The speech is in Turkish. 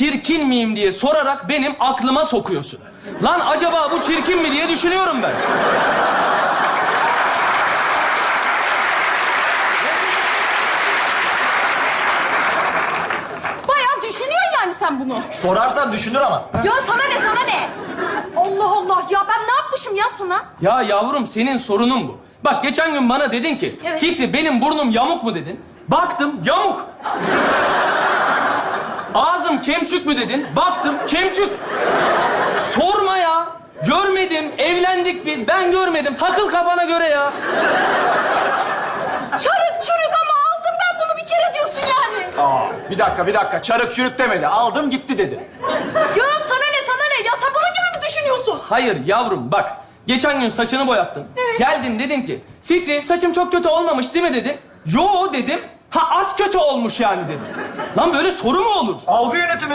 çirkin miyim diye sorarak benim aklıma sokuyorsun. Lan acaba bu çirkin mi diye düşünüyorum ben. Bayağı düşünüyorsun yani sen bunu. Sorarsan düşünür ama. Ya sana ne sana ne? Allah Allah ya ben ne yapmışım ya sana? Ya yavrum senin sorunun bu. Bak geçen gün bana dedin ki Evet. Fikri benim burnum yamuk mu dedin. Baktım yamuk. Kemçük mü dedin. Baktım kemçük. Sorma ya. Görmedim. Evlendik biz. Ben görmedim. Takıl kafana göre ya. Çarık çürük ama aldım ben bunu bir kere diyorsun yani. Aa, bir dakika bir dakika. Çarık çürük demedi. Aldım gitti dedi. Ya sana ne sana ne? Ya sen bunun gibi mi düşünüyorsun? Hayır yavrum bak. Geçen gün saçını boyattın. Geldin dedin ki Fikri saçım çok kötü olmamış değil mi dedin. Yo dedim. Ha az kötü olmuş yani dedim. Lan böyle soru mu olur? Algı yönetimi